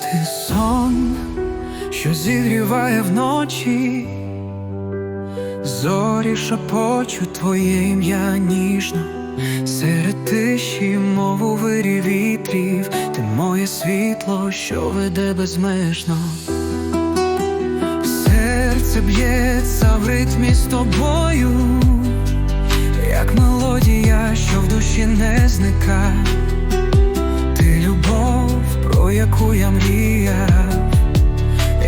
Ти сон, що зігріває вночі, зорі шепочуть твоє ім'я ніжно, серед тиші, мов у вирі вітрів, ти моє світло, що веде безмежно. Серце б'ється в ритмі з тобою, як мелодія, що в душі не зникає. Яку я мріяв,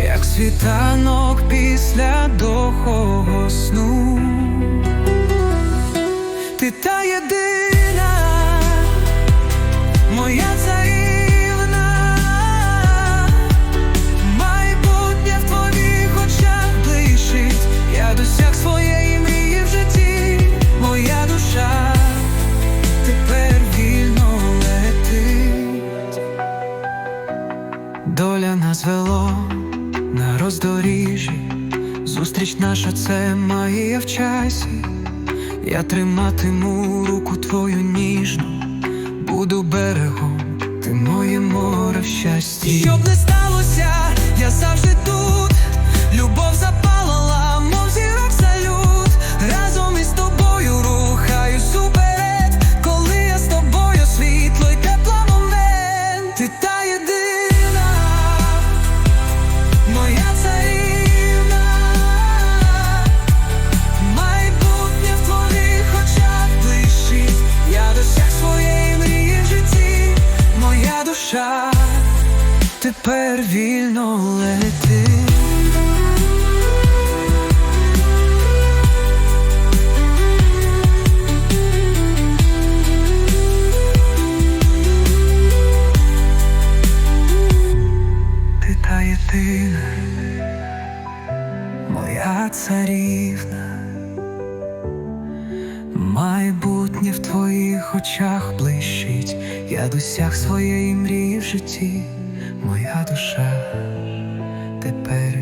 як світанок після дохого сну. Ти та єдина, моя Доля нас вело на роздоріжжі, зустріч наша це магія в часі. Я триматиму руку твою ніжну, буду берегом, ти моє море в щасті. Щоб не сталося, я завжди тут. Любов запалала, тепер вільно летить. Ти моя царівна, майбутнє в твоїх очах блищить, я досяг своєї мрії в житті, моя душа тепер.